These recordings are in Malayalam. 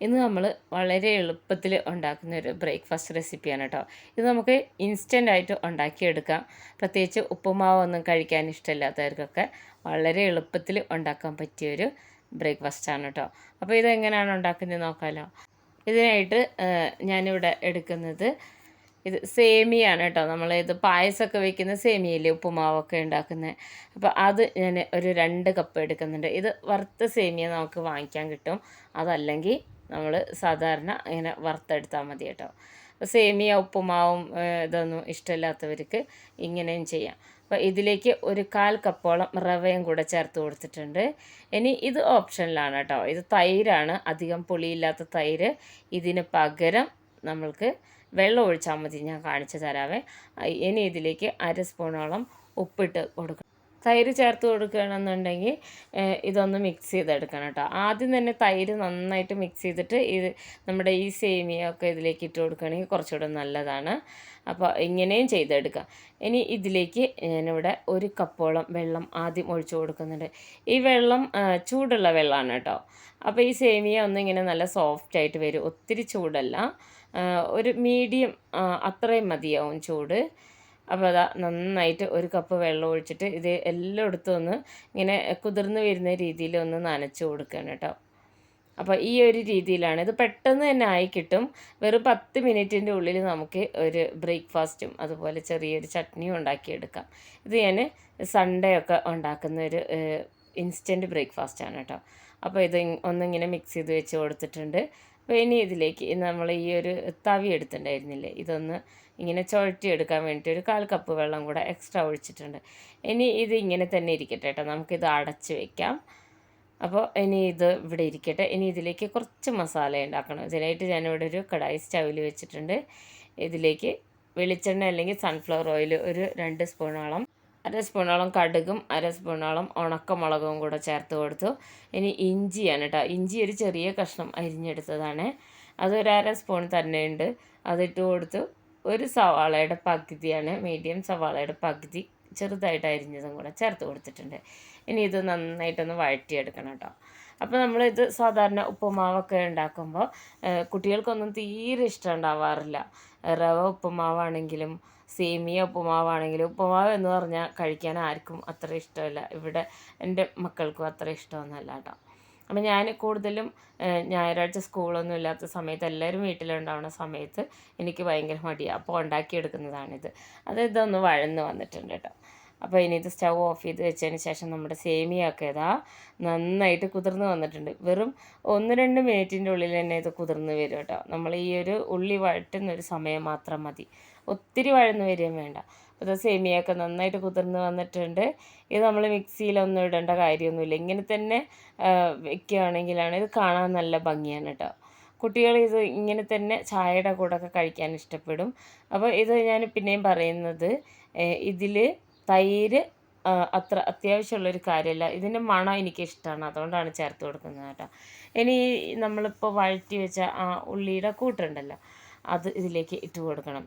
ഇന്ന് നമ്മൾ വളരെ എളുപ്പത്തിൽ ഉണ്ടാക്കുന്ന ഒരു ബ്രേക്ക്ഫാസ്റ്റ് റെസിപ്പിയാണ് കേട്ടോ ഇത് നമുക്ക് ഇൻസ്റ്റന്റ് ആയിട്ട് ഉണ്ടാക്കിയെടുക്കാം. പ്രത്യേകിച്ച് ഉപ്പുമാവൊന്നും കഴിക്കാൻ ഇഷ്ടമില്ലാത്തവർക്കൊക്കെ വളരെ എളുപ്പത്തിൽ ഉണ്ടാക്കാൻ പറ്റിയൊരു ബ്രേക്ക്ഫാസ്റ്റാണ് കേട്ടോ അപ്പോൾ ഇതെങ്ങനെയാണ് ഉണ്ടാക്കുന്നത് നോക്കാമല്ലോ ഇതിനായിട്ട് ഞാനിവിടെ എടുക്കുന്നത് ഇത് സേമിയാണ് കേട്ടോ നമ്മൾ ഇത് പായസമൊക്കെ വെക്കുന്ന സേമിയയില്ലേ ഉപ്പുമാവൊക്കെ ഉണ്ടാക്കുന്നത് അപ്പോൾ അത് ഞാൻ ഒരു രണ്ട് കപ്പ് എടുക്കുന്നുണ്ട്. ഇത് വറുത്ത സേമിയ നമുക്ക് വാങ്ങിക്കാൻ കിട്ടും. അതല്ലെങ്കിൽ നമ്മൾ സാധാരണ ഇങ്ങനെ വറുത്തെടുത്താൽ മതി കേട്ടോ. അപ്പോൾ സേമിയ ഉപ്പുമാവും ഇതൊന്നും ഇഷ്ടമില്ലാത്തവർക്ക് ഇങ്ങനെയും ചെയ്യാം. അപ്പോൾ ഇതിലേക്ക് ഒരു കാൽ കപ്പോളം റവയും കൂടെ ചേർത്ത് കൊടുത്തിട്ടുണ്ട്. ഇനി ഇത് ഓപ്ഷനിലാണ് കേട്ടോ. ഇത് തൈരാണ്. അധികം പുളിയില്ലാത്ത തൈര്. ഇതിന് പകരം നമ്മൾക്ക് വെള്ളം ഒഴിച്ചാൽ മതി. ഞാൻ കാണിച്ചു തരാവേ. ഇനി ഇതിലേക്ക് അര സ്പൂണോളം ഉപ്പിട്ട് കൊടുക്കണം. തൈര് ചേർത്ത് കൊടുക്കുകയാണെന്നുണ്ടെങ്കിൽ ഇതൊന്ന് മിക്സ് ചെയ്തെടുക്കണം കേട്ടോ. ആദ്യം തന്നെ തൈര് നന്നായിട്ട് മിക്സ് ചെയ്തിട്ട് ഇത് നമ്മുടെ ഈ സേമിയൊക്കെ ഇതിലേക്ക് ഇട്ട് കൊടുക്കുകയാണെങ്കിൽ കുറച്ചുകൂടെ നല്ലതാണ്. അപ്പോൾ ഇങ്ങനെയും ചെയ്തെടുക്കാം. ഇനി ഇതിലേക്ക് ഞാനിവിടെ ഒരു കപ്പോളം വെള്ളം ആദ്യം ഒഴിച്ചു കൊടുക്കുന്നുണ്ട്. ഈ വെള്ളം ചൂടുള്ള വെള്ളമാണ് കേട്ടോ. അപ്പോൾ ഈ സേമിയ ഒന്നിങ്ങനെ നല്ല സോഫ്റ്റ് ആയിട്ട് വരും. ഒത്തിരി ചൂടല്ല. ഒരു മീഡിയം അത്രയും മതിയാവും ചൂട്. അപ്പോൾ അതാ നന്നായിട്ട് ഒരു കപ്പ് വെള്ളം ഒഴിച്ചിട്ട് ഇത് എല്ലായിടത്തും ഒന്ന് ഇങ്ങനെ കുതിർന്ന് വരുന്ന രീതിയിൽ ഒന്ന് നനച്ച് കൊടുക്കണം കേട്ടോ. അപ്പോൾ ഈ ഒരു രീതിയിലാണ്. ഇത് പെട്ടെന്ന് തന്നെ ആയി കിട്ടും. വെറും പത്ത് മിനിറ്റിന്റെ ഉള്ളിൽ നമുക്ക് ഒരു ബ്രേക്ക്ഫാസ്റ്റും അതുപോലെ ചെറിയൊരു ചട്നിയും ഉണ്ടാക്കിയെടുക്കാം. ഇത് ഞാൻ സൺഡേ ഒക്കെ ഉണ്ടാക്കുന്ന ഒരു ഇൻസ്റ്റന്റ് ബ്രേക്ക്ഫാസ്റ്റാണ് കേട്ടോ. അപ്പോൾ ഇത് ഒന്നിങ്ങനെ മിക്സ് ചെയ്ത് വെച്ച് കൊടുത്തിട്ടുണ്ട്. അപ്പോൾ ഇനി ഇതിലേക്ക് നമ്മൾ ഈ ഒരു തവി എടുത്തിട്ടുണ്ടായിരുന്നില്ലേ? ഇതൊന്ന് ഇങ്ങനെ എടുക്കാൻ വേണ്ടിയിട്ട് ഒരു കാൽ കപ്പ് വെള്ളം കൂടെ എക്സ്ട്രാ ഒഴിച്ചിട്ടുണ്ട്. ഇനി ഇത് ഇങ്ങനെ തന്നെ ഇരിക്കട്ടെ കേട്ടോ. നമുക്കിത് അടച്ച് വെക്കാം. അപ്പോൾ ഇനി ഇത് ഇവിടെ ഇരിക്കട്ടെ. ഇനി ഇതിലേക്ക് കുറച്ച് മസാല ഉണ്ടാക്കണം. ഇതിനായിട്ട് ഞാനിവിടെ ഒരു കടായി സ്റ്റവിൽ വെച്ചിട്ടുണ്ട്. ഇതിലേക്ക് വെളിച്ചെണ്ണ അല്ലെങ്കിൽ സൺഫ്ലവർ ഓയിൽ ഒരു രണ്ട് സ്പൂണോളം അര സ്പൂണോളം കടുകും അര സ്പൂണോളം ഉണക്കമുളകും കൂടെ ചേർത്ത് കൊടുത്തു. ഇനി ഇഞ്ചിയാണ് കേട്ടോ. ഇഞ്ചി ഒരു ചെറിയ കഷ്ണം അരിഞ്ഞെടുത്തതാണ്. അതൊരു അര സ്പൂൺ തന്നെയുണ്ട് അതിട്ട് കൊടുത്തു. ഒരു സവാളയുടെ പകുതിയാണ് മീഡിയം സവാളയുടെ പകുതി ചെറുതായിട്ട് അരിഞ്ഞതും കൂടെ ചേർത്ത് കൊടുത്തിട്ടുണ്ട്. ഇനി ഇത് നന്നായിട്ടൊന്ന് വഴറ്റിയെടുക്കണം കേട്ടോ. അപ്പോൾ നമ്മളിത് സാധാരണ ഉപ്പുമാവൊക്കെ ഉണ്ടാക്കുമ്പോൾ കുട്ടികൾക്കൊന്നും തീരെ ഇഷ്ടം ഉണ്ടാവാറില്ല. റവ ഉപ്പുമാവാണെങ്കിലും സേമിയ ഉപ്പുമാവാണെങ്കിലും ഉപ്പുമാവ് എന്ന് പറഞ്ഞാൽ കഴിക്കാൻ ആർക്കും അത്ര ഇഷ്ടമല്ല. ഇവിടെ എന്റെ മക്കൾക്കും അത്ര ഇഷ്ടമൊന്നുമല്ല കേട്ടോ. അപ്പം ഞാൻ കൂടുതലും ഞായറാഴ്ച സ്കൂളൊന്നും ഇല്ലാത്ത സമയത്ത് എല്ലാവരും വീട്ടിലുണ്ടാവുന്ന സമയത്ത് എനിക്ക് ഭയങ്കര മടിയാണ് അപ്പോൾ ഉണ്ടാക്കിയെടുക്കുന്നതാണിത് അത് ഇതൊന്ന് വഴന്ന് വന്നിട്ടുണ്ട് കേട്ടോ. അപ്പോൾ ഇനി ഇത് സ്റ്റവ് ഓഫ് ചെയ്ത് വെച്ചതിന് ശേഷം നമ്മുടെ സേമിയൊക്കെ ഇതാ നന്നായിട്ട് കുതിർന്ന് വന്നിട്ടുണ്ട്. വെറും ഒന്ന് രണ്ട് മിനിറ്റിന്റെ ഉള്ളിൽ തന്നെ ഇത് കുതിർന്ന് വരും കേട്ടോ. നമ്മൾ ഈ ഒരു ഉള്ളി വഴറ്റുന്ന ഒരു സമയം മാത്രം മതി. ഒത്തിരി വഴന്ന് വരികയും വേണ്ട. അപ്പോൾ സേമിയൊക്കെ നന്നായിട്ട് കുതിർന്ന് വന്നിട്ടുണ്ട്. ഇത് നമ്മൾ മിക്സിയിലൊന്നും ഇടേണ്ട കാര്യമൊന്നുമില്ല. ഇങ്ങനെ തന്നെ വെക്കുകയാണെങ്കിലാണ് ഇത് കാണാൻ നല്ല ഭംഗിയാണ് കേട്ടോ. കുട്ടികൾ ഇത് ഇങ്ങനെ തന്നെ ചായയുടെ കൂടെ ഒക്കെ കഴിക്കാൻ ഇഷ്ടപ്പെടും. അപ്പോൾ ഇത് ഞാൻ പിന്നെയും പറയുന്നത് ഇതിൽ തൈര് അത്ര അത്യാവശ്യമുള്ളൊരു കാര്യമല്ല. ഇതിന്റെ മണം എനിക്ക് ഇഷ്ടമാണ് അതുകൊണ്ടാണ് ചേർത്ത് കൊടുക്കുന്നത് കേട്ടോ. ഇനി നമ്മളിപ്പോൾ വഴറ്റി വെച്ച ആ ഉള്ളിയുടെ കൂട്ടുണ്ടല്ലോ അത് ഇതിലേക്ക് ഇട്ട് കൊടുക്കണം.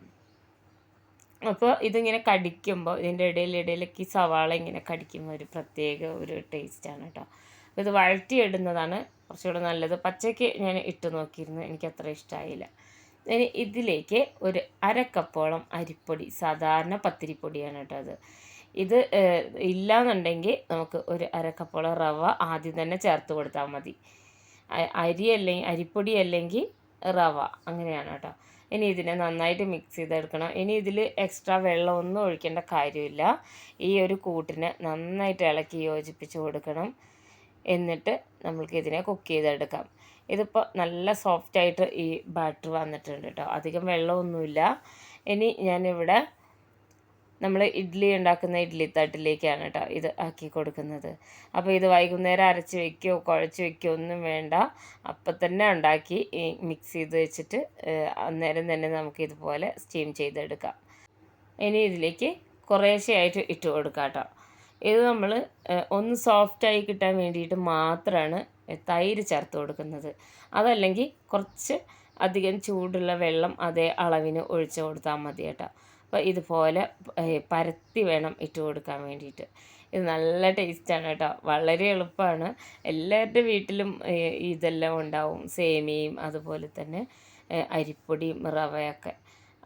അപ്പോൾ ഇതിങ്ങനെ കടിക്കുമ്പോൾ ഇതിന്റെ ഇടയിൽ ഇടയിലേക്ക് സവാള ഇങ്ങനെ കടിക്കുമ്പോൾ ഒരു പ്രത്യേക ഒരു ടേസ്റ്റാണ് കേട്ടോ അപ്പോൾ ഇത് വഴറ്റിയിടുന്നതാണ് കുറച്ചുകൂടെ നല്ലത്. പച്ചയ്ക്ക് ഞാൻ ഇട്ട് നോക്കിയിരുന്നു എനിക്ക് അത്ര ഇഷ്ടമായില്ല ഇനി ഇതിലേക്ക് ഒരു അര കപ്പോളം അരിപ്പൊടി സാധാരണ പത്തിരിപ്പൊടിയാണ് കേട്ടോ അത്. ഇത് ഇല്ലയെന്നുണ്ടെങ്കിൽ നമുക്ക് ഒരു അര കപ്പോളം റവ ആദ്യം തന്നെ ചേർത്ത് കൊടുത്താൽ മതി. അരി അല്ലെങ്കിൽ അരിപ്പൊടി അല്ലെങ്കിൽ റവ അങ്ങനെയാണ് കേട്ടോ ഇനി ഇതിനെ നന്നായിട്ട് മിക്സ് ചെയ്തെടുക്കണം. ഇനി ഇതിൽ എക്സ്ട്രാ വെള്ളമൊന്നും ഒഴിക്കേണ്ട കാര്യമില്ല. ഈ ഒരു കൂട്ടിനെ നന്നായിട്ട് ഇളക്കി യോജിപ്പിച്ച് കൊടുക്കണം. എന്നിട്ട് നമ്മൾക്ക് ഇതിനെ കുക്ക് ചെയ്തെടുക്കാം. ഇതിപ്പോൾ നല്ല സോഫ്റ്റായിട്ട് ഈ ബാറ്റർ വന്നിട്ടുണ്ട് കേട്ടോ അധികം വെള്ളമൊന്നുമില്ല. ഇനി ഞാനിവിടെ നമ്മൾ ഇഡ്ഡലി ഉണ്ടാക്കുന്ന ഇഡ്ഡലി തട്ടിലേക്കാണ് കേട്ടോ ഇത് ആക്കി കൊടുക്കുന്നത്. അപ്പോൾ ഇത് വൈകുന്നേരം അരച്ച് വെക്കുകയോ കുഴച്ച് വെക്കുകയോ ഒന്നും വേണ്ട. അപ്പം തന്നെ ഉണ്ടാക്കി മിക്സ് ചെയ്ത് വെച്ചിട്ട് അന്നേരം തന്നെ നമുക്ക് ഇതുപോലെ സ്റ്റീം ചെയ്തെടുക്കാം. ഇനി ഇതിലേക്ക് കുറേശ്ശെയായിട്ട് ഇട്ട് കൊടുക്കാം കേട്ടോ ഇത് നമ്മൾ ഒന്ന് സോഫ്റ്റായി കിട്ടാൻ വേണ്ടിയിട്ട് മാത്രമാണ് തൈര് ചേർത്ത് കൊടുക്കുന്നത്. അതല്ലെങ്കിൽ കുറച്ച് അധികം ചൂടുള്ള വെള്ളം അതേ അളവിന് ഒഴിച്ചു കൊടുത്താൽ മതി കേട്ടോ അപ്പോൾ ഇതുപോലെ പരത്തി വേണം ഇട്ട് കൊടുക്കാൻ വേണ്ടിയിട്ട്. ഇത് നല്ല ടേസ്റ്റാണ് കേട്ടോ. വളരെ എളുപ്പമാണ് എല്ലാവരുടെ വീട്ടിലും ഇതെല്ലാം ഉണ്ടാവും. സേമിയയും അതുപോലെ തന്നെ അരിപ്പൊടിയും റവയൊക്കെ.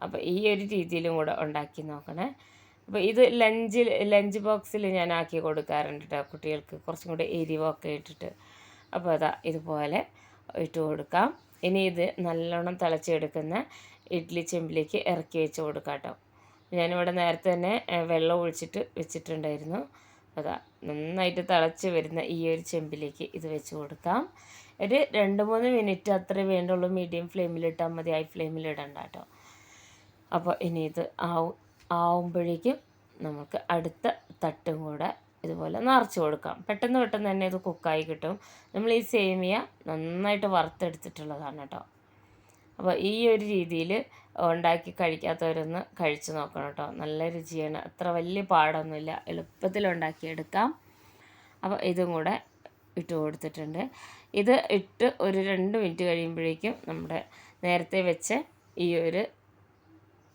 അപ്പോൾ ഈ ഒരു രീതിയിലും കൂടെ ഉണ്ടാക്കി നോക്കണേ. അപ്പോൾ ഇത് ലഞ്ചിൽ ലഞ്ച് ബോക്സിൽ ഞാൻ ആക്കി കൊടുക്കാറുണ്ട് കേട്ടോ കുട്ടികൾക്ക്. കുറച്ചും കൂടെ എരിവൊക്കെ ഇട്ടിട്ട്. അപ്പോൾ അതാ ഇതുപോലെ ഇട്ട് കൊടുക്കാം. ഇനി ഇത് നല്ലോണം തിളച്ചെടുക്കുന്ന ഇഡ്ഡലി ചെമ്പിലേക്ക് ഇറക്കി വെച്ച് കൊടുക്കാം കേട്ടോ. ഞാനിവിടെ നേരത്തെ തന്നെ വെള്ളം ഒഴിച്ചിട്ട് വെച്ചിട്ടുണ്ടായിരുന്നു. അതാ നന്നായിട്ട് തിളച്ച് വരുന്ന ഈ ഒരു ചെമ്പിലേക്ക് ഇത് വെച്ച് കൊടുക്കാം. ഒരു രണ്ട് മൂന്ന് മിനിറ്റ് അത്രേ വേണ്ടുള്ളൂ. മീഡിയം ഫ്ലെയിമിലിട്ടാൽ മതി. ഹൈ ഫ്ലെയിമിൽ ഇടണ്ട കേട്ടോ. അപ്പോൾ ഇനി ഇത് ആവും ആവുമ്പോഴേക്കും നമുക്ക് അടുത്ത തട്ടും കൂടെ ഇതുപോലെ നിറച്ച് കൊടുക്കാം. പെട്ടെന്ന് പെട്ടെന്ന് തന്നെ ഇത് കുക്കായി കിട്ടും. നമ്മൾ ഈ സേമിയ നന്നായിട്ട് വറുത്തെടുത്തിട്ടുള്ളതാണ് കേട്ടോ. അപ്പോൾ ഈ ഒരു രീതിയിൽ ഉണ്ടാക്കി കഴിക്കാത്തവരൊന്ന് കഴിച്ചു നോക്കണം കേട്ടോ. നല്ല രുചിയാണ്. അത്ര വലിയ പാടൊന്നുമില്ല. എളുപ്പത്തിൽ ഉണ്ടാക്കിയെടുക്കാം. അപ്പോൾ ഇതും കൂടെ ഇട്ട് കൊടുത്തിട്ടുണ്ട്. ഇത് ഇട്ട് ഒരു രണ്ട് മിനിറ്റ് കഴിയുമ്പോഴേക്കും നമ്മുടെ നേരത്തെ വെച്ച ഈ ഒരു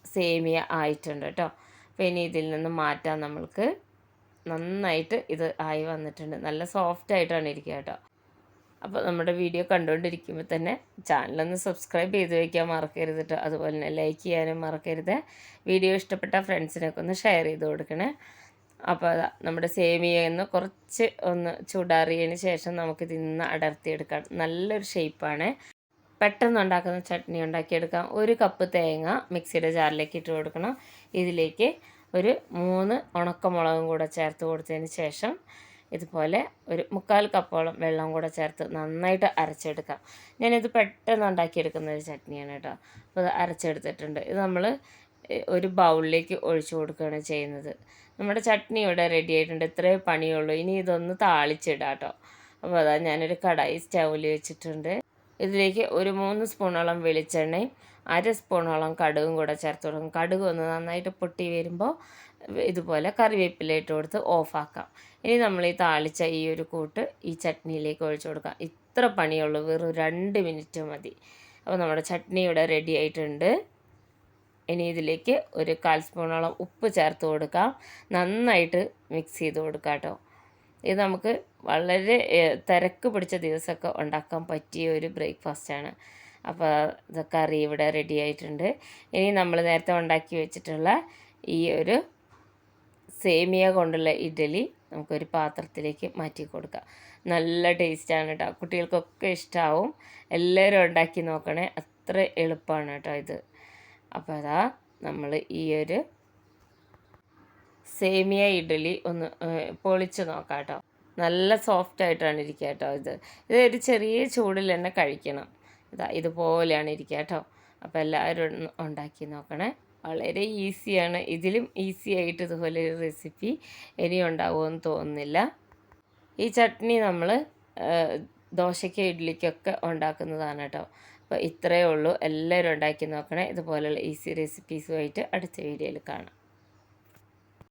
സേമിയ ആയിട്ടുണ്ട് കേട്ടോ. അപ്പോൾ ഇനി ഇതിൽ നിന്ന് മാറ്റാം നമ്മൾക്ക് നന്നായിട്ട് ഇത് ആയി വന്നിട്ടുണ്ട്. നല്ല സോഫ്റ്റ് ആയിട്ടാണ് ഇരിക്കുക കേട്ടോ. അപ്പോൾ നമ്മുടെ വീഡിയോ കണ്ടുകൊണ്ടിരിക്കുമ്പോൾ തന്നെ ചാനലൊന്ന് സബ്സ്ക്രൈബ് ചെയ്ത് വയ്ക്കാൻ മറക്കരുത് കേട്ടോ അതുപോലെ തന്നെ ലൈക്ക് ചെയ്യാനും മറക്കരുത്. വീഡിയോ ഇഷ്ടപ്പെട്ട ഫ്രണ്ട്സിനൊക്കെ ഒന്ന് ഷെയർ ചെയ്ത് കൊടുക്കണേ. അപ്പോൾ അതാ നമ്മുടെ സേമിയ ഒന്ന് കുറച്ച് ഒന്ന് ചൂടാറിയതിന് ശേഷം നമുക്ക് ഇതിന്ന് അടർത്തിയെടുക്കാം. നല്ലൊരു ഷേപ്പാണ് പെട്ടെന്ന് ഉണ്ടാക്കുന്ന ചട്നി ഉണ്ടാക്കിയെടുക്കാം. ഒരു കപ്പ് തേങ്ങ മിക്സിയുടെ ജാറിലേക്ക് ഇട്ട് കൊടുക്കണം. ഇതിലേക്ക് ഒരു മൂന്ന് ഉണക്കമുളകും കൂടെ ചേർത്ത് കൊടുത്തതിന് ശേഷം ഇതുപോലെ ഒരു മുക്കാൽ കപ്പോളം വെള്ളം കൂടെ ചേർത്ത് നന്നായിട്ട് അരച്ചെടുക്കാം. ഞാനിത് പെട്ടെന്ന് ഉണ്ടാക്കിയെടുക്കുന്ന ഒരു ചട്നിയാണ് കേട്ടോ. അപ്പോൾ അരച്ചെടുത്തിട്ടുണ്ട്. ഇത് നമ്മൾ ഒരു ബൗളിലേക്ക് ഒഴിച്ചു കൊടുക്കുകയാണ് ചെയ്യുന്നത്. നമ്മുടെ ചട്നി ഇവിടെ റെഡി ആയിട്ടുണ്ട്. ഇത്രയേ പണിയുള്ളൂ. ഇനി ഇതൊന്ന് താളിച്ചിടാം കേട്ടോ. അപ്പോൾ അതാ ഞാനൊരു കടായി സ്റ്റൗവിൽ വെച്ചിട്ടുണ്ട്. ഇതിലേക്ക് ഒരു മൂന്ന് സ്പൂണോളം വെളിച്ചെണ്ണയും അര സ്പൂണോളം കടുകും കൂടെ ചേർത്ത് കൊടുക്കും. കടുക് ഒന്ന് നന്നായിട്ട് പൊട്ടി വരുമ്പോൾ ഇതുപോലെ കറിവേപ്പില ഇട്ട് കൊടുത്ത് ഓഫാക്കാം. ഇനി നമ്മൾ ഈ താളിച്ച ഈ ഒരു കൂട്ട് ഈ ചട്നിയിലേക്ക് ഒഴിച്ചു കൊടുക്കാം. ഇത്ര പണിയുള്ളൂ. വെറും രണ്ട് മിനിറ്റ് മതി. അപ്പോൾ നമ്മുടെ ചട്നി ഇവിടെ റെഡി ആയിട്ടുണ്ട്. ഇനി ഇതിലേക്ക് ഒരു കാൽ സ്പൂണോളം ഉപ്പ് ചേർത്ത് കൊടുക്കാം. നന്നായിട്ട് മിക്സ് ചെയ്ത് കൊടുക്കാം കേട്ടോ ഇത് നമുക്ക് വളരെ തിരക്ക് പിടിച്ച ദിവസമൊക്കെ ഉണ്ടാക്കാൻ പറ്റിയ ഒരു ബ്രേക്ക്ഫാസ്റ്റാണ് അപ്പോൾ കറി ഇവിടെ റെഡി ആയിട്ടുണ്ട്. ഇനി നമ്മൾ നേരത്തെ ഉണ്ടാക്കി വെച്ചിട്ടുള്ള ഈ ഒരു സേമിയ കൊണ്ടുള്ള ഇഡലി നമുക്കൊരു പാത്രത്തിലേക്ക് മാറ്റി കൊടുക്കാം. നല്ല ടേസ്റ്റാണ് കേട്ടോ കുട്ടികൾക്കൊക്കെ ഇഷ്ടമാവും എല്ലാവരും ഉണ്ടാക്കി നോക്കണേ. അത്ര എളുപ്പമാണ് കേട്ടോ ഇത്. അപ്പോൾ അതാ നമ്മൾ ഈ ഒരു സേമിയ ഇഡലി ഒന്ന് പൊളിച്ച് നോക്കാം കേട്ടോ നല്ല സോഫ്റ്റ് ആയിട്ടാണ് ഇരിക്കുക കേട്ടോ ഇത്. ഇത് ഒരു ചെറിയ ചൂടിൽ തന്നെ കഴിക്കണം. ഇതാ ഇതുപോലെയാണ് ഇരിക്കുക കേട്ടോ. അപ്പോൾ എല്ലാവരും ഉണ്ടാക്കി നോക്കണേ. വളരെ ഈസിയാണ്. ഇതിലും ഈസി ആയിട്ട് ഇതുപോലെ ഒരു റെസിപ്പി ഇനി ഉണ്ടാവുമെന്ന് തോന്നുന്നില്ല. ഈ ചട്നി നമ്മൾ ദോശയ്ക്ക് ഇഡ്ഡലിക്കൊക്കെ ഉണ്ടാക്കുന്നതാണ് കേട്ടോ. അപ്പോൾ ഇത്രയേ ഉള്ളൂ. എല്ലാവരും ഉണ്ടാക്കി നോക്കണേ. ഇതുപോലെയുള്ള ഈസി റെസിപ്പീസുമായിട്ട് അടുത്ത വീഡിയോയിൽ കാണാം.